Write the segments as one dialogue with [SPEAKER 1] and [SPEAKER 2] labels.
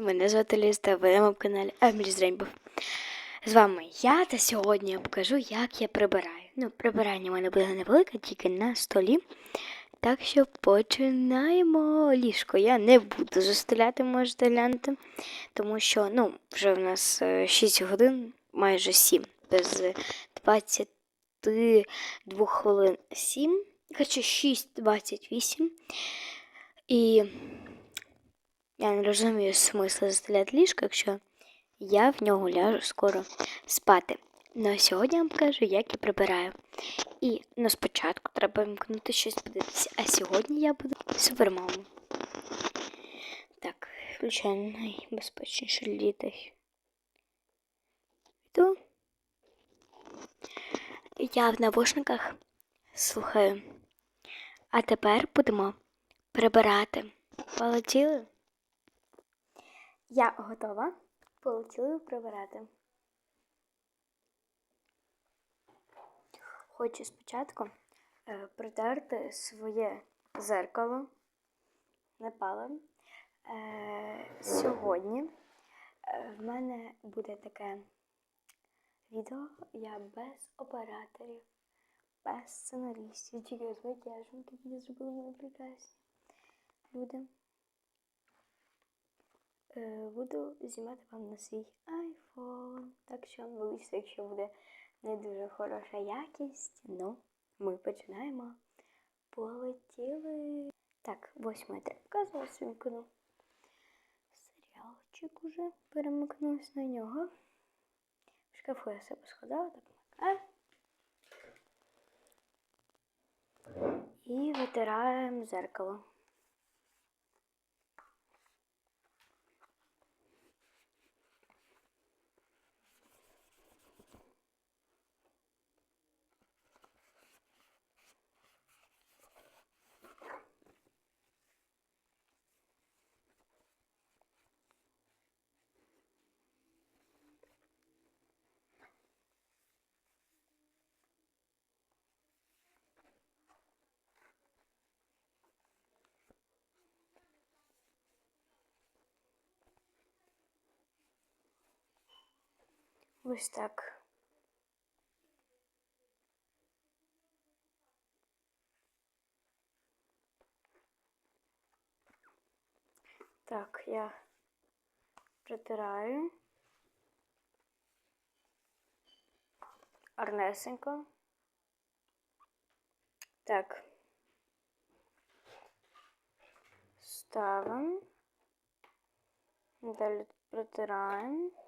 [SPEAKER 1] Мене звати Ліз, та ви на моєму каналі Еміліс Рейнбов. З вами я, та сьогодні я покажу, як я прибираю. Ну, прибирання в мене буде невелике, тільки на столі. Так що починаємо ліжко. Я не буду застеляти, можете глянути, тому що ну, вже в нас е, 6 годин, майже 7, без е, 22 хвилин 7, хоча 6.28. І я не розумію смисла застеляти ліжко, якщо я в нього ляжу скоро спати. Ну а сьогодні я вам покажу, як я прибираю. І ну, спочатку треба вимкнути щось подивитися. А сьогодні я буду супермамою. Так, включаю найбезпечніше літах. Йду. Я в навушниках слухаю. А тепер будемо прибирати. Полетіли? Я готова. Полетіли прибирати. Хочу спочатку е, притерти своє зеркало непалим. Е, сьогодні е, в мене буде таке відео. Я без операторів, без сценаристів, тільки з макіяжем тоді зробили мене прекрасні люди. Е, Буду знімати вам на свій iPhone. Так що вибачте, якщо буде не дуже хороша якість. Ну, ми починаємо. Полетіли. Так, восьма я показувала свій. Серіалчик уже перемикнувся на нього. В шкафу я себе сходила, так макаю. І витираємо зеркало. Ось так. Так, я протираю. Арнесенько. Так. Ставимо. Далі протираємо.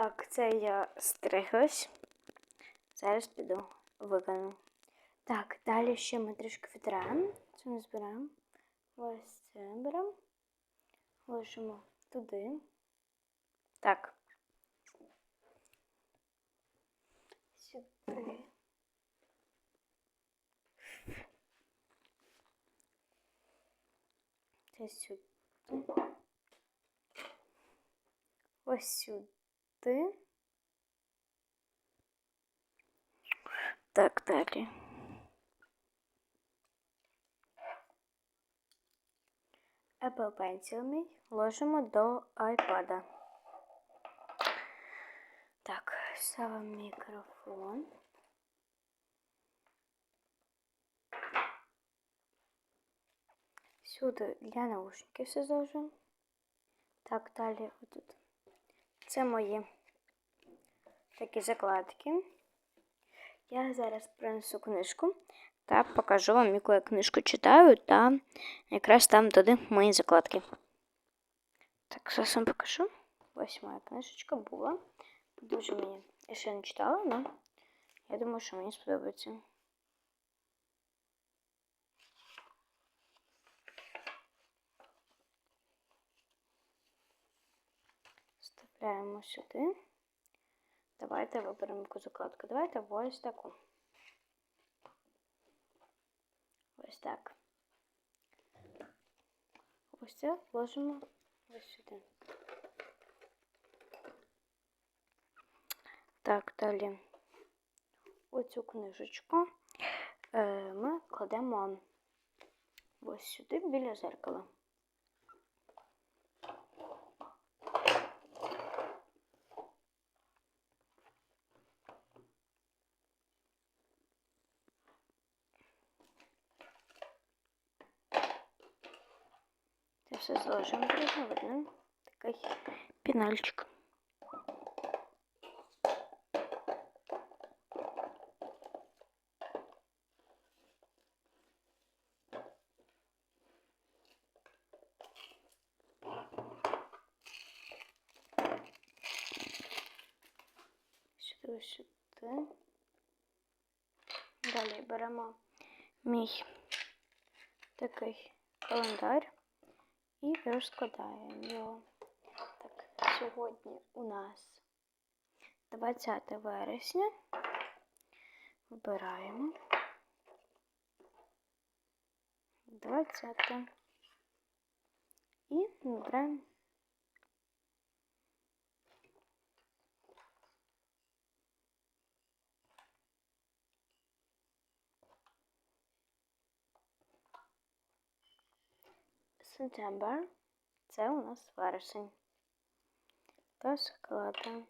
[SPEAKER 1] Так, це я стриглась. Зараз піду викону. Так, далі ще ми трішки витираємо. Це ми збираємо. Ось це беремо. Ложимо туди. Так. Сюди. Це сюди. Ось сюди. Так, далі. Apple Pencil мій ложимо до iPad. Так, ставимо мікрофон. Сюди для наушників все зложимо. Так, далі отут. Це мої такі закладки. Я зараз принесу книжку та покажу вам, яку я книжку читаю, та якраз там туди мої закладки. Так, зараз вам покажу. Ось моя книжечка була. Дуже мені я ще не читала, але я думаю, що мені сподобається. Вставляємо сюди. Давайте виберемо яку закладку. Давайте ось таку. Ось так. Ось це вложимо ось сюди. Так, далі оцю книжечку е, ми кладемо ось сюди біля зеркала. Це все зложимо, буде видно. Такий пінальчик. Сюди, ось сюди. Далі беремо мій такий календар і розкладаємо його. Так, сьогодні у нас 20 вересня. Вибираємо 20 і вибираємо Сентябрь це у нас вересень. Складаємо.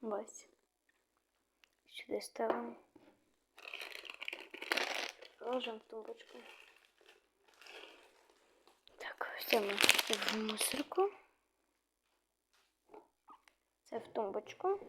[SPEAKER 1] Ось. Сюди ставимо. Ложимо в тумбочку. Так, це ми в мусорку. Це в тумбочку.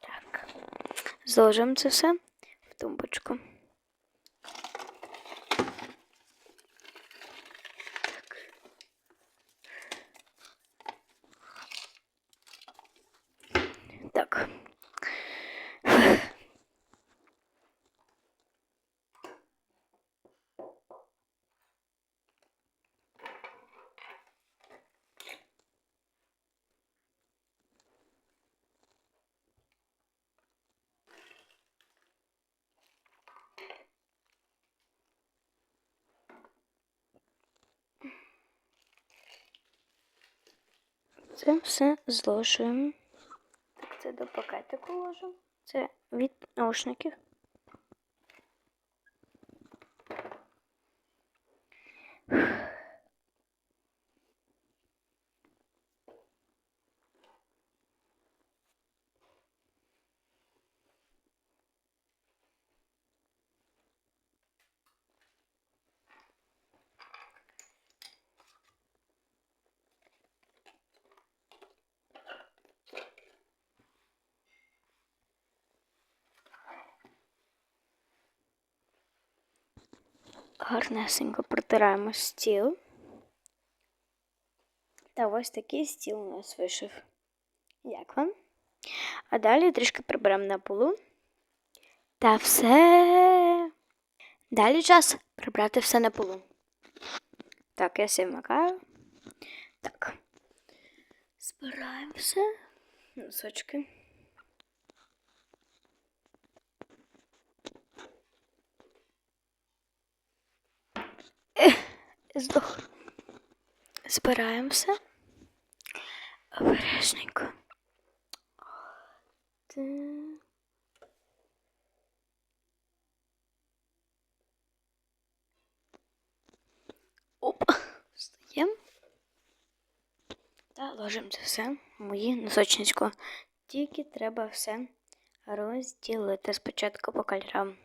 [SPEAKER 1] Так, зложимо це все в тумбочку. Так. Це все зложуємо. Так, це до пакетику ложимо. Це від наушників. Гарнесенько протираємо стіл. Та ось такий стіл у нас вийшов. Як вам? А далі трішки приберемо на полу. Та все. Далі час прибрати все на полу. Так, я все вмикаю. Так. Збираємо все. Носочки. Здох. Збираємо все. Обережненько. Так. Оп, встаємо. Та ложимо це все в мої носочничко. Тільки треба все розділити спочатку по кольорам.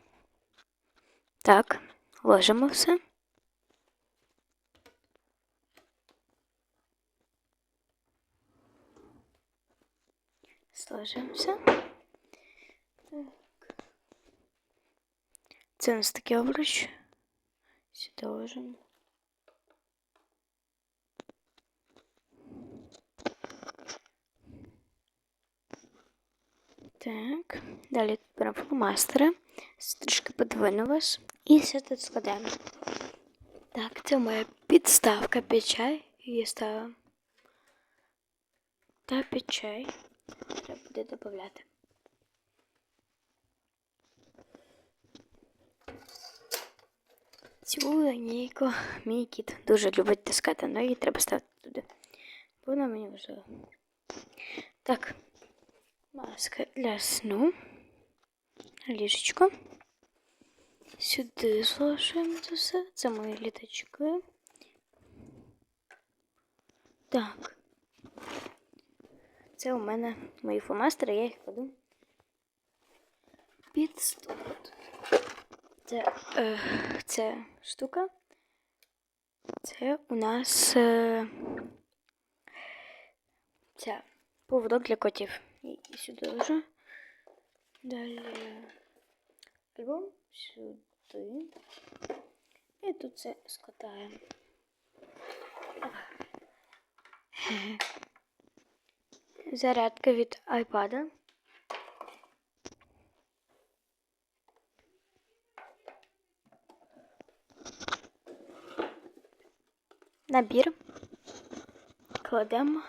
[SPEAKER 1] Так, ложимо все. Сложимося. Так. Це у нас такий обруч. Сюди ложимо. Так, далі беремо фломастери. Трішки подвину вас. І все тут складаємо. Так, це моя підставка під чай. Її ставимо. Та під чай. Треба буде додати. Цю лінійку мій кіт дуже любить таскати, але її треба ставити туди. Бо вона мені важлива. Так, маска для сну. Ліжечко. Сюди зложуємо це все. Це мої літачки. Так. Це у мене мої фломастери, я їх кладу під стол. Це, е, це штука. Це у нас е, це поводок для котів. І сюди вже. Далі альбом сюди. І тут це складаємо. Зарядка від айпада. Набір кладемо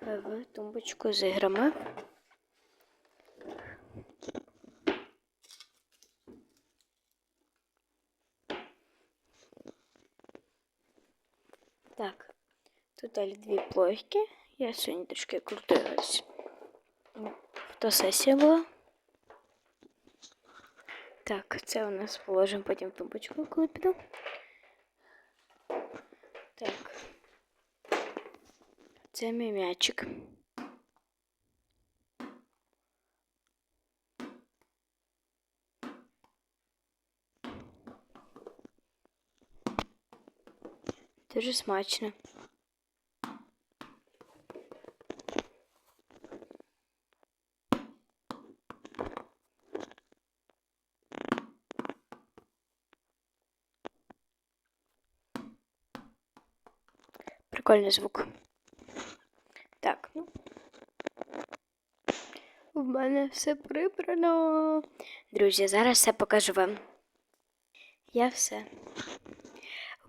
[SPEAKER 1] в тумбочку з іграми. Так, тут дві плойки. Я сьогодні трішки крутилась. Фотосесія була. Так, це у нас положимо потім в тумбочку, коли піду. Так. Це мій м'ячик. Дуже смачно. Прикольний звук. Так, ну. У мене все прибрано. Друзі, зараз все покажу вам. Я все.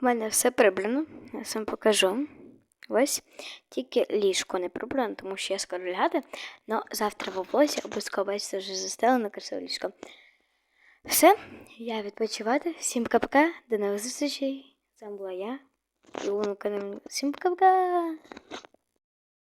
[SPEAKER 1] У мене все прибрано. Я вам покажу. Ось. Тільки ліжко не прибрано, тому що я скоро лягати. Но завтра в облозі обов'язково бачите вже застелено красиве ліжко. Все, я відпочивати. Всім пока-пока. До нових зустрічей. З вами була я. І Всім пока-пока.